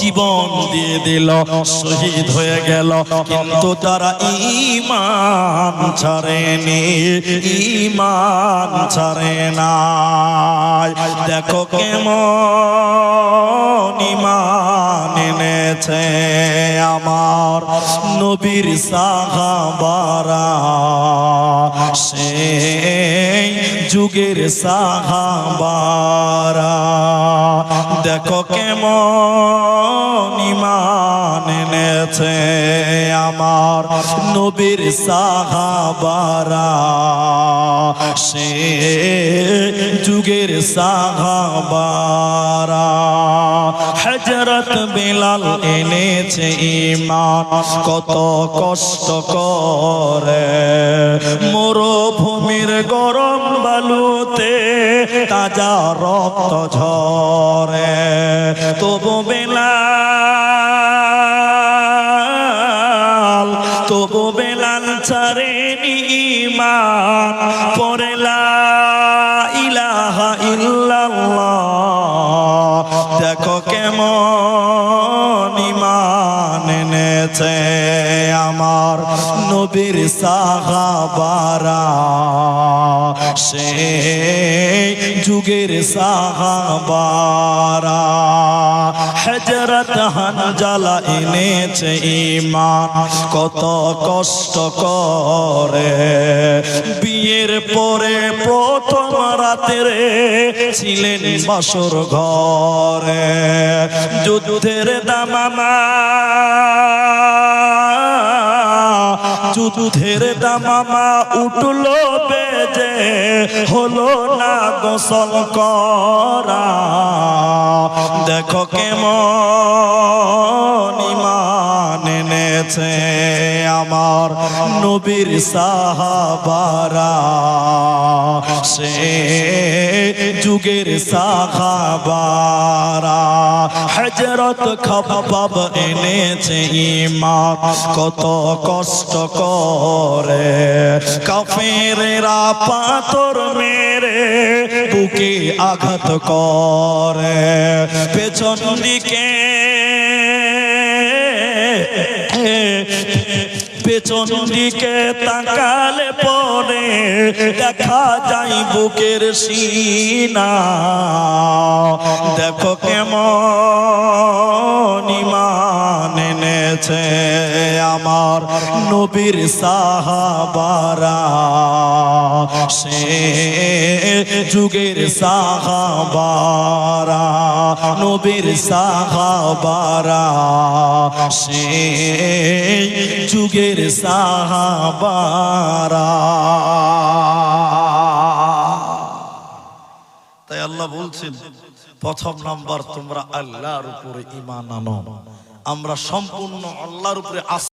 জীবন দিয়ে দিল, শহীদ হয়ে গেল। কিন্তু তারা ইমান ছাড়েনি ইমান ছাড়ে না দেখো কেমন ইমান এনেছে আমার নবীর সাহাবারা। সেই যুগের সাহাবারা দেখো কেমন ইমান এনেছে আমার নবীর সাহাবারা সে যুগের সাহাবারা হজরত বিলাল এনেছে ইমান কত কষ্ট করে। মরুভূমির গরম বালুতে তাজা রক্ত ঝরে, তবু বেলা তবু বেলাল ছাড়েনি ইমান পরে লা ইলাহা দেখো কেমন ইমান এনেছে আমার নবীর সাহাবারা সে যুগের সাহাবারা। হজরত হানজালা এনেছে ইমান কত কষ্ট করে। বিয়ের পরে প্রথম রাতেরে ছিলেন বাসর ঘরে। যুদ্ধের দামামা যুদ্ধের দামামা উঠল বেজে, হলো না গোসল করা। দেখো কেমন ইমান এনেছে আমার নবীর সাহাবারা। সে যুগের সাহাবারা হজরত খবাব এনেছে ইমান কত কষ্ট করে। কাফেরেরা পাথর মেরে বুকে আঘাত করে। পেছন দিকে পেছন দিকে তাকালে পরে দেখা যায় বুকের সিনা। দেখো এনেছে আমার নবীর সাহাবারা। সে যুগের সাহাবারা, নবীর সাহাবারা। সে যুগের সাহাবারা। তাই আল্লাহ বলছেন, প্রথম নাম্বার তোমরা আল্লাহর উপরে ইমান আনো। আমরা সম্পূর্ণ আল্লাহর উপরে আস্থা